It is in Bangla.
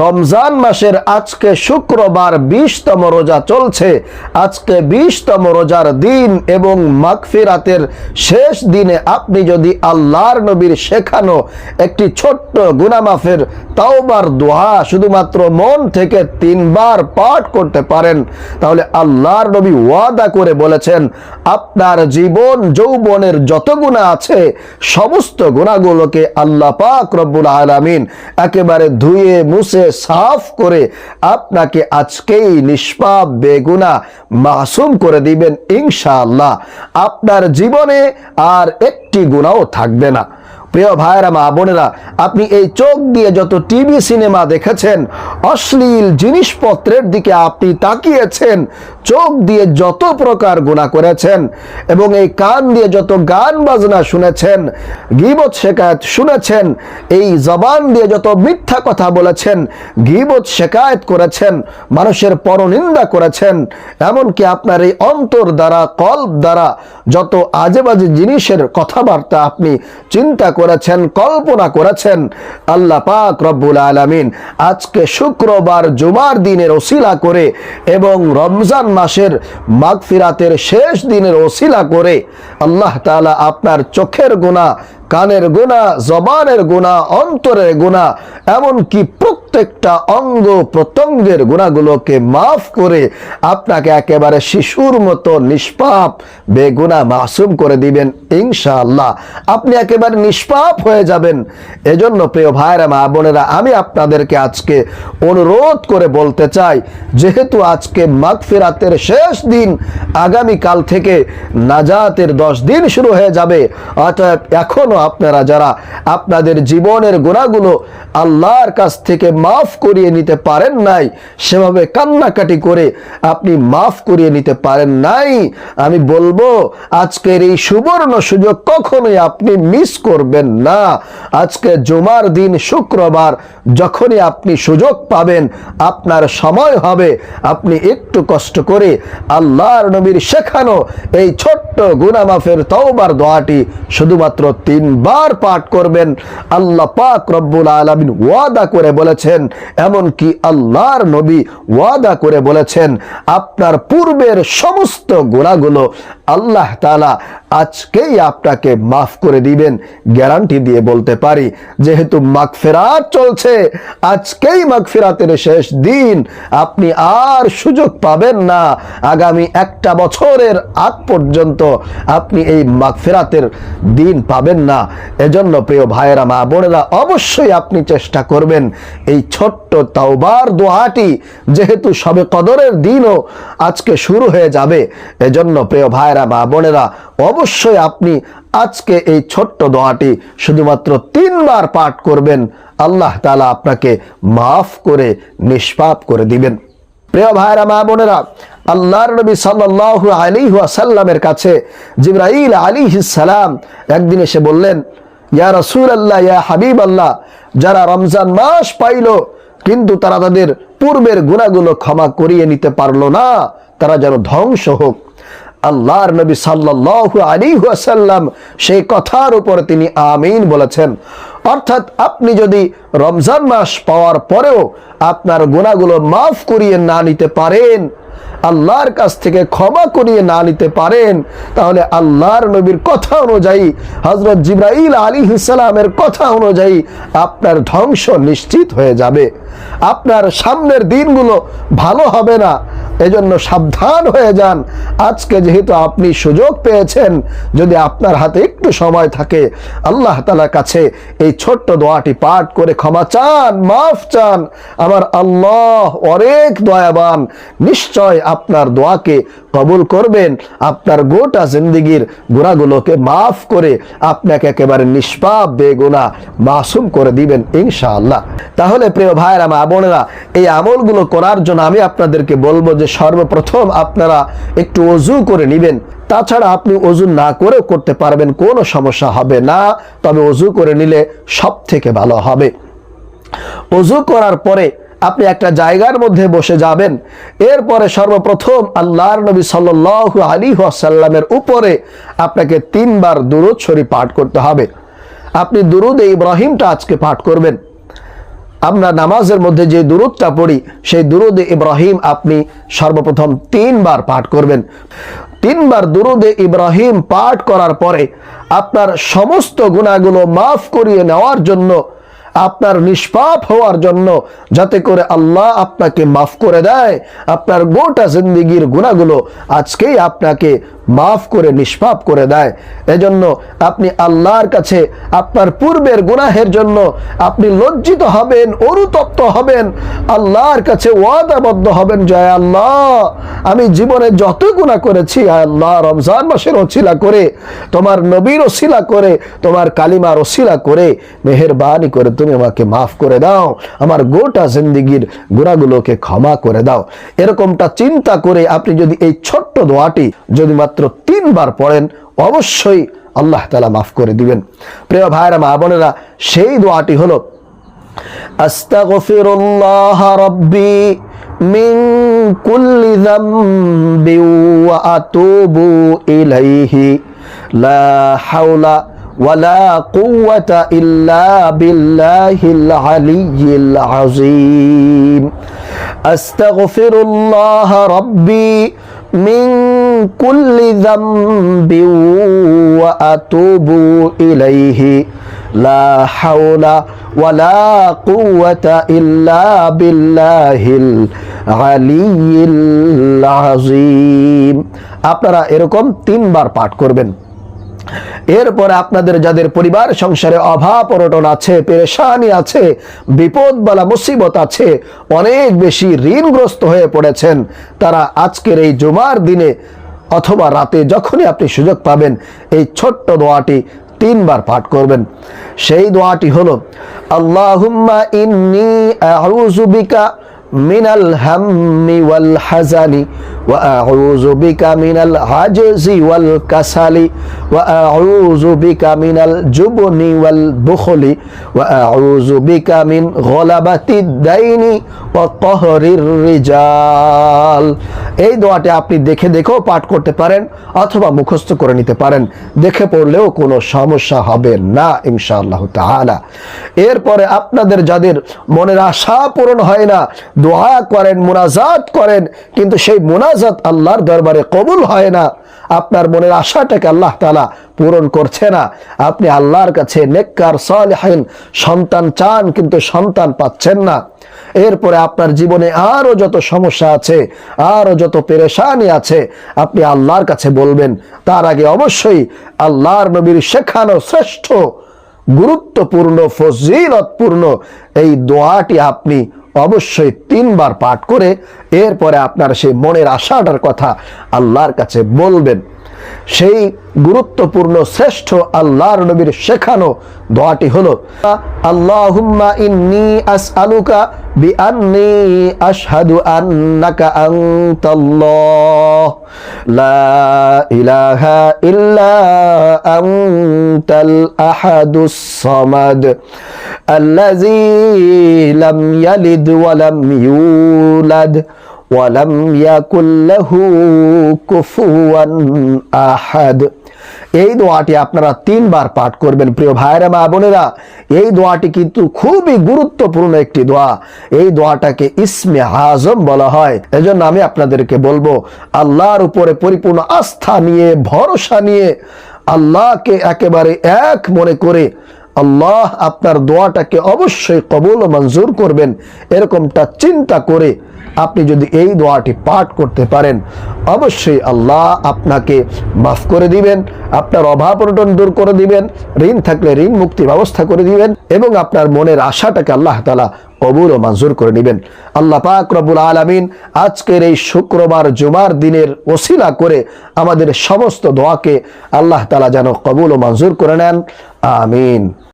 রমজান মাসের আজকে শুক্রবার বিশতম রোজা চলছে। আজকে বিশতম রোজার দিন এবং মাগফিরাতের শেষ দিনে আপনি যদি আল্লাহর নবীর শেখানো একটি ছোট্ট গুনামাফের তাওবার দোহা শুধুমাত্র মন থেকে তিনবার পাঠ করতে পারেন। তাহলে আল্লাহর নবী ওয়াদা করে বলেছেন, আপনার জীবন, যৌবনের যত গুণা আছে, সমস্ত গুণাগুলোকে আল্লাহ পাক রব্বুল আলামিন একেবারে ধুয়ে, মুছে, সাফ করে আপনাকে আজকেই নিষ্পাপ, বেগুনা মাসুম করে দিবেন ইনশাআল্লাহ। আপনার জীবনে আর একটি গুণাও থাকবে না। প্রিয় ভাইরা মা বোনেরা, আপনি এই চোখ দিয়ে যত টিভি, সিনেমা দেখেছেন, অশ্লীল জিনিসপত্রের দিকে আপনি তাকিয়েছেন, চোখ দিয়ে যত প্রকার গুণা করেছেন এবং এই কান দিয়ে যত গান বাজনা শুনেছেন, গিবত শেখায়ত শুনেছেন, এই জবান দিয়ে যত মিথ্যা কথা বলেছেন, গিবত শেখায়ত করেছেন, মানুষের পরনিন্দা করেছেন, এমনকি আপনার এই অন্তর দ্বারা, কল্প দ্বারা যত আজেবাজে জিনিসের কথাবার্তা আপনি চিন্তা করেছেন, কল্পনা করেছেন আল্লাহ পাক রব্বুল আলমিন। আজকে শুক্রবার জুমার দিনের ওসিলা করে এবং রমজান মাসের মাগফিরাতের শেষ দিনের ওসিলা করে আল্লাহ তালা আপনার চোখের গুণা কানের গুণা জবানের গুণা অন্তরের গুণা এমনকি প্রত্যেকটা অঙ্গ প্রত্যঙ্গের গুণাগুলোকে মাফ করে আপনাকে একেবারে শিশুর মতো নিষ্পাপ, বেগুনা মাসুম করে দিবেন ইনশাআল্লাহ। আপনি একেবারে নিষ্পাপ হয়ে যাবেন। এজন্য প্রিয় ভাইরা মা বোনেরা, আমি আপনাদেরকে আজকে অনুরোধ করে বলতে চাই, যেহেতু আজকে মাগফিরাতের শেষ দিন, আগামীকাল থেকে নাজাতের দশ দিন শুরু হয়ে যাবে। অতএব এখনও আপনারা যারা আপনাদের জীবনের গুণাগুলো আল্লাহর কাছ থেকে মাফ করিয়ে নিতে পারেন নাই। সেভাবে কান্নাকাটি করে আপনি মাফ করিয়ে নিতে পারেন নাই। আমি বলব, আজকের এই সুবর্ণ সুযোগ কখনোই আপনি মিস করবেন না। আজকে জুমার দিন শুক্রবার, যখনই আপনি সুযোগ পাবেন, আপনার সময় হবে। আপনি একটু কষ্ট করে আল্লাহর নবীর শেখানো এই ছোট্ট গুনামাফের তওবার দোয়াটি শুধুমাত্র তিনবার পাঠ করবেন। আল্লাহ পাক রব্বুল আলামিন ওয়াদা করে বলেছেন এমনকি আল্লাহর নবী ওয়াদা করে বলেছেন আপনার পূর্বের সমস্ত গুণাগুলো আল্লাহ তাআলা আজকেই আপনাকে মাফ করে দিবেন, গ্যারান্টি দিয়ে বলতে পারি, যেহেতু মাগফিরাত চলছে, আজকেই মাগফিরাতের শেষ দিন, আপনি আর সুযোগ পাবেন না। আগামী একটা বছরের আগ পর্যন্ত আপনি এই মাগফিরাতের দিন পাবেন না। এজন্য প্রিয় ভাইয়েরা, মা বোনেরা, অবশ্যই আপনি চেষ্টা করবেন এই ছোট্ট তাওবার দোয়াটি, যেহেতু সবে কদরের দিনও আজকে শুরু হয়ে যাবে। এজন্য প্রিয় ভাইয়েরা মা বোনেরা, অবশ্যই আপনি আজকে এই ছোট্ট দোয়াটি শুধুমাত্র তিনবার পাঠ করবেন। আল্লাহ তালা আপনাকে মাফ করে, নিষ্পাপ করে দিবেন। প্রিয় ভাইরা মা বোনেরা, আল্লাহর নবী সাল্লাল্লাহু আলাইহি ওয়াসাল্লামের কাছে জিবরাইল আলাইহিস সালাম একদিন এসে বললেন, ইয়া রাসূলুল্লাহ, ইয়া হাবিবাল্লাহ, যারা রমজান মাস পাইলো, কিন্তু তারা তাদের পূর্বের গুণাগুলো ক্ষমা করিয়ে নিতে পারল না, তারা যেন ধ্বংস হোক। আল্লাহর নবী সাল্লাল্লাহু আলাইহি ওয়াসাল্লাম সেই কথার উপর তিনি আমিন বলেছেন। অর্থাৎ আপনি যদি রমজান মাস পাওয়ার পরেও আপনার গুণাগুলো মাফ করিয়ে না নিতে পারেন, আল্লাহর কাছ থেকে ক্ষমা করিয়ে না নিতে পারেন, তাহলে আল্লাহর নবীর কথা অনুযায়ী হজরত জিব্রাইল আলী ইসলামের কথা অনুযায়ী আপনার ধ্বংস নিশ্চিত হয়ে যাবে। আপনার সামনের দিনগুলো ভালো হবে না। এজন্য সাবধান হয়ে যান। আজকে যেহেতু আপনি সুযোগ পেয়েছেন, যদি আপনার হাতে একটু সময় থাকে, আল্লাহ তালার কাছে এই ছোট্ট দোয়াটি পাঠ করে ক্ষমা চান, মাফ চান। আমার আল্লাহ অনেক দয়াবান। নিশ্চয় আপনার দোয়াকে কবুল করবেন, আপনার গোটা জিন্দিগির গুণাগুলোকে মাফ করে আপনাকে একেবারে নিষ্পাপ বেগুনা মাসুম করে দিবেন ইনশাআল্লাহ। তাহলে প্রিয় ভাইয়েরা, মা বোনেরা, এই আমলগুলো করার জন্য আমি আপনাদেরকে বলব যে সর্বপ্রথম আপনারা একটু অজু করে নেবেন। তাছাড়া আপনি অজু না করেও করতে পারবেন, কোনো সমস্যা হবে না। তবে অজু করে নিলে সব থেকে ভালো হবে। অজু করার পরে আপনি একটা জায়গার মধ্যে বসে যাবেন। এরপরে সর্বপ্রথম আল্লাহর নবী সাল্লাল্লাহু আলী আসাল্লামের উপরে আপনাকে তিনবার দুরুদ শরীফ পাঠ করতে হবে। আপনি দুরুদ ইব্রাহিমটা আজকে পাঠ করবেন। আমরা নামাজের মধ্যে যে দুরুদটা পড়ি, সেই দুরুদে ইব্রাহিম আপনি সর্বপ্রথম তিনবার পাঠ করবেন। তিনবার দুরুদে ইব্রাহিম পাঠ করার পরে আপনার সমস্ত গুণাগুলো মাফ করিয়ে নেওয়ার জন্য আপনার নিষ্পাপ হওয়ার জন্য যাতে করে আল্লাহ আপনাকে মাফ করে দেয়। আপনার গোটা জিন্দিগির গুণাগুলো আজকেই আপনাকে মাফ করে, নিষ্পাপ করে দেয়। এজন্য আপনি আল্লাহর কাছে আপনার পূর্বের গুনাহের জন্য আপনি লজ্জিত হবেন, অনুতপ্ত হবেন। আল্লাহর কাছে ওয়াদাবদ্ধ হবেন জয় আল্লাহ, আমি জীবনে যত গুণা করেছি আল্লাহ, রমজান মাসের ওসিলা করে, তোমার নবীর ওসিলা করে, তোমার কালিমার ওসিলা করে, মেহেরবানি করে তুমি আমাকে মাফ করে দাও, আমার গোটা জিন্দিগির গুণাগুলোকে ক্ষমা করে দাও। এরকমটা চিন্তা করে আপনি যদি এই ছোট্ট দোয়াটি যদি মাত্র তিনবার পড়েন, অবশ্যই আল্লাহ তালা মাফ করে দিবেন। প্রিয় ভাইরা মা বোনেরা, সেই দোয়াটি হলো, আস্তাগফিরুল্লাহ রব্বি মিন কুল্লি যামবি ওয়া আতুবু ইলাইহি লা হাওলা ওয়ালা কুওয়াতা ইল্লা বিল্লাহিল আলিয়্যিল আযীম। আস্তাগফিরুল্লাহ রাব্বি মিন কুল্লি যামবি ওয়া আতুবু ইলাইহি। লা হাওলা ওয়ালা কুওয়াতা ইল্লা বিল্লাহিল আলিয়্যিল আযীম। আপনারা এরকম তিনবার পাঠ করবেন। এরপরে আপনাদের যাদের পরিবার, সংসারে অভাব, অনটন আছে, পেরেশানি আছে, বিপদ বালা মুসিবত আছে, অনেক বেশি ঋণগ্রস্ত হয়ে পড়েছেন, তারা আজকের এই জুমার দিনে অথবা রাতে যখনই আপনি সুযোগ পাবেন, এই ছোট্ট দোয়াটি তিনবার পাঠ করবেন। সেই দোয়াটি হলো, আল্লাহুম্মা ইন্নি আউযু বিকা মিনাল হাম্মি ওয়াল হাজানি وأعوذ بك من العجز والكسل وأعوذ بك من الجبن والبخل وأعوذ بك من غلبة الدين وقهر الرجال এই দোয়াটি আপনি দেখে দেখেও পাঠ করতে পারেন অথবা মুখস্থ করে নিতে পারেন দেখে পড়লেও কোনো সমস্যা হবে না ইনশাআল্লাহ তাআলা এরপরে আপনাদের যাদের মনের আশা পূরণ হয় না দোয়া করেন মোনাজাত করেন কিন্তু সেই মোনাজাত আল্লাহর দরবারে কবুল হয় না। আপনার মনের আশাটাকে আল্লাহ তালা পূরণ করছে না। আপনি আল্লাহর কাছে নেককার সালেহাইন সন্তান চান কিন্তু সন্তান পাচ্ছেন না। এরপরে আপনার জীবনে আরও যত সমস্যা আছে আরও যত পেরেশানি আছে, আপনি আল্লাহর কাছে বলবেন। তার আগে অবশ্যই আল্লাহর নবীর শেখানো শ্রেষ্ঠ, গুরুত্বপূর্ণ, ফজিলতপূর্ণ এই দোয়াটি আপনি অবশ্যই তিনবার পাঠ করে এরপরে আপনার সেই মনের আশাটার কথা আল্লাহর কাছে বলবেন। সেই গুরুত্বপূর্ণ শ্রেষ্ঠ আল্লাহর নবীর শেখানো দোয়াটি হলো, আল্লাহুম্মা ইন্নি আসআলুকা বিআন্নি আশহাদু আন্নাকা আনতাল্লাহ, লা ইলাহা ইল্লা আনতাল আহাদুস সামাদ, আল্লাযী লাম ইয়ালিদ ওয়া লাম ইউলাদ। ওয়ালাম ইয়াকুল্লাহু كفوا আহাদ। এই দোয়াটি আপনারা তিনবার পাঠ করবেন, প্রিয় ভাইরা মা বোনেরা। এই দোয়াটি কিন্তু খুবই গুরুত্বপূর্ণ একটি দোয়া। এই দোয়াটাকে ইসমে আজম বলা হয়। এজন্য আমি আপনাদেরকে বলব, আল্লাহর উপরে পরিপূর্ণ আস্থা নিয়ে, ভরসা নিয়ে, আল্লাহকে একেবারে এক মনে করে আল্লাহ আপনার দোয়াটাকে অবশ্যই কবুল মঞ্জুর করবেন। এরকমটা চিন্তা করে আপনি যদি এই দোয়াটি পাঠ করতে পারেন, অবশ্যই আল্লাহ আপনাকে মাফ করে দিবেন, আপনার অভাব অনটন দূর করে দিবেন, ঋণ থাকলে ঋণ মুক্তি ব্যবস্থা করে দিবেন এবং আপনার মনের আশাটাকে আল্লাহ তালা কবুল ও মঞ্জুর করে নেবেন। আল্লাহ পাক রবুল আলমিন আজকের এই শুক্রবার জুমার দিনের ওসিলা করে আমাদের সমস্ত দোয়াকে আল্লাহ তালা যেন কবুল ও মঞ্জুর করে নেন। আমিন।